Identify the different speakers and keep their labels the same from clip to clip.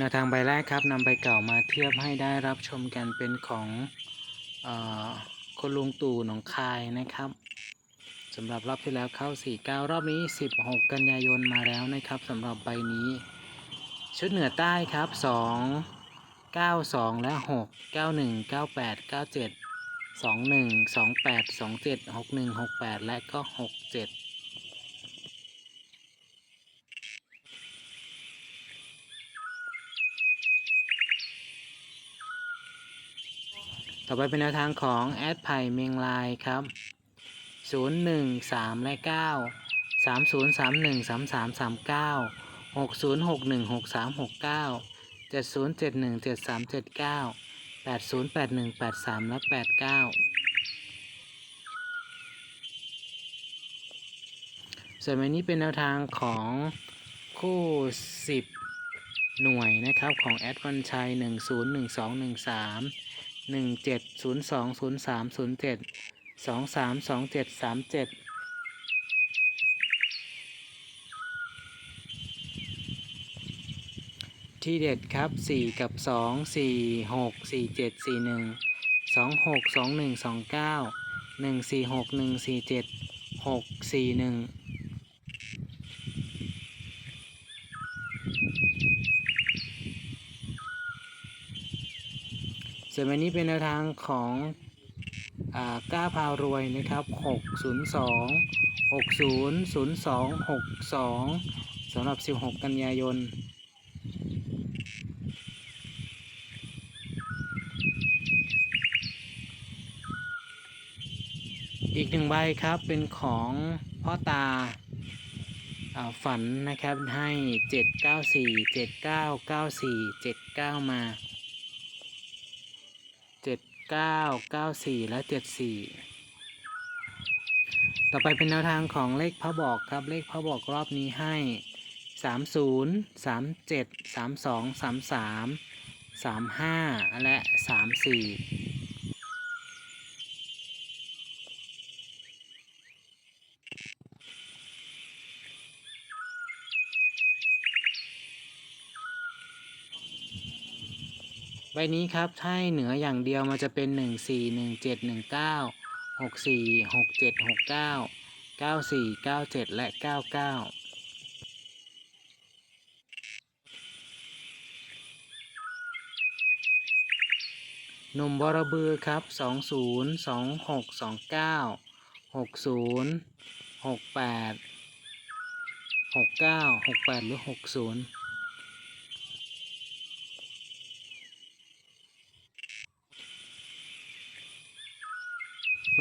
Speaker 1: แนวทางใบแรกครับนำใบเก่ามาเทียบให้ได้รับชมกันเป็นของอคุณลุงตู่หนองคายนะครับสำหรับรอบที่แล้วเข้า 49 รอบนี้ 16 กันยายนมาแล้วนะครับสำหรับใบนี้ ชุดเหนือใต้ครับ 2 92 และ 6 91 98 97 21 28 27 61 68 และก็ 67 ต่อไปเป็นแนวทางของแอดไผ่เมียงลายครับ 0 1 3 และ 9 3 0 3 1 3 3 3 9 6 0 6 1 6 3 6 9 7 0 7 1 7 3 7 9 8 0 8 1 8 3 และ 8 9 ส่วนวันนี้เป็นแนวทางของคู่ 10 หน่วยนะครับของแอดวันชัย 10 12 13 หนึ่งเจ็ดศูนย์สองศูนย์สามศูนย์เจ็ดสองสามสองเจ็ดสามเจ็ดที่เด็ดครับสี่กับสองสี่หกสี่เจ็ดสี่หนึ่งสองหกสองหนึ่งสองเก้าหนึ่งสี่หกหนึ่งสี่เจ็ดหกสี่หนึ่ง ส่วนวันนี้เป็นแนวทางของอาก้าพารวยนะครับ 602 60 02 62สำหรับ 16 กันยายนอีกหนึ่งใบครับเป็นของพ่อตาอาฝันนะครับให้ 794 7994 79 มา เก้าเก้าสี่และเจ็ดสี่ต่อไปเป็นแนวทางของเลขพระบอกครับเลขพระบอกรอบนี้ให้สามศูนย์สามเจ็ดสามสองสามสามสามห้าและสามสี่ ใบนี้ครับถ้าเหนืออย่างเดียวมันจะเป็น 1 4 1 7 1 9 6 4 6 7 6 9 9 4 9 7 และ 9 9 หนุ่มบรบือครับ 20 26 29 60 68 69 68 หรือ 60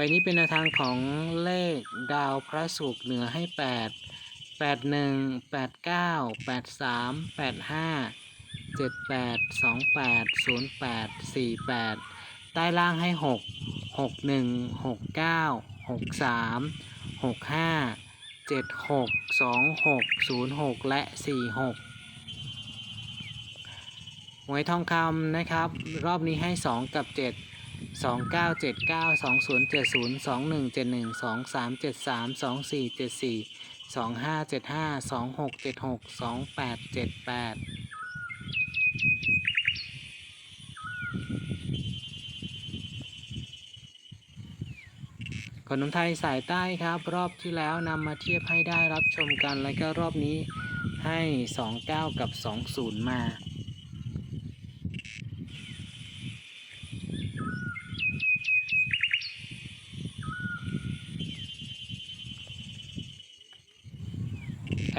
Speaker 1: ใบนี้เป็นแนวทางของเลขดาวพระศุกร์เหนือให้ 8 8 1 8 9 8 3 8 5 7 8 2 8 0 8 4 8 ใต้ล่างให้ 6 6 1 6 9 6 3 6 5 7 6 2 6 0 6 และ 4 6หวยทองคำนะครับ รอบนี้ให้ 2 กับ 7 สองเก้าเจ็ดเก้าสองศูนย์เจ็ดศูนย์สองหนึ่งเจ็ดหนึ่งสองสามเจ็ดสามสองสี่เจ็ดสี่สองห้าเจ็ดห้าสองหกเจ็ดหกสองแปดเจ็ดแปดขนมไทยสายใต้ครับ รอบที่แล้วนำมาเทียบให้ได้รับชมกัน แล้วก็รอบนี้ให้ 29 กับ 20 มา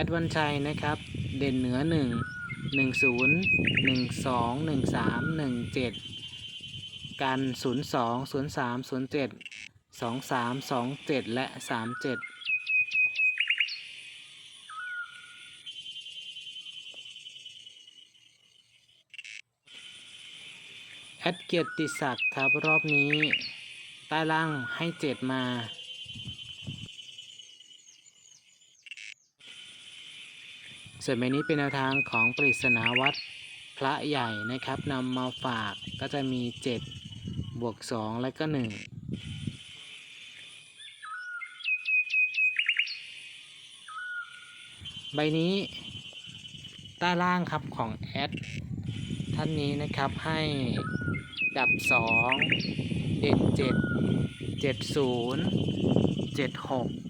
Speaker 1: ดวันชัยนะครับ เด่นเหนือ 1 1 0 1 2 1 3 1 7 กัน 0 2 0 3 0 7 2 3 2 7 และ 3 7แอดเกียรติศักดิ์ครับ รอบนี้ใต้ล่างให้เจ็ดมา ส่วนใบนี้เป็นแนวทางของปริศนาวัดพระใหญ่นะครับนำมาฝากก็จะมี 7 บวก 2 และก็ 1ใบนี้ใต้ล่างครับของแอดท่านนี้นะครับให้ดับ 2 เด่น7 70 76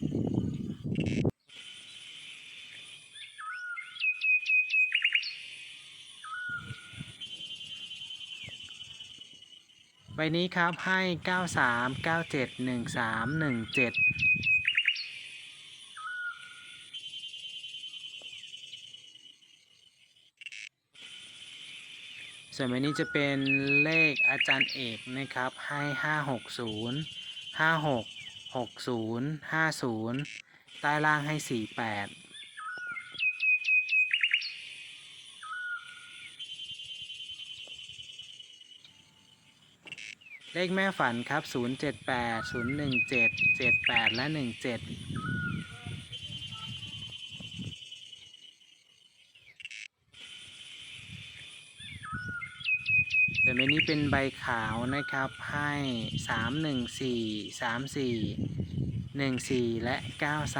Speaker 1: ใบนี้ครับให้ 93 97 13 17 ส่วนใบนี้จะเป็นเลขอาจารย์เอกนะครับให้ 560 56 60 50 ใต้ล่างให้ 48 เลขแม่ฝันครับ 078 017 78 และ 17 แต่ใบนี้เป็นใบขาวนะครับให้ 3 1 4 3 4 1 4 และ 9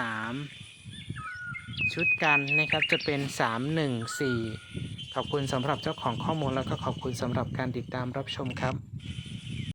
Speaker 1: 3 ชุดกันนะครับจะเป็น 3 1 4 ขอบคุณสำหรับเจ้าของข้อมูลแล้วก็ขอบคุณสำหรับการติดตามรับชมครับ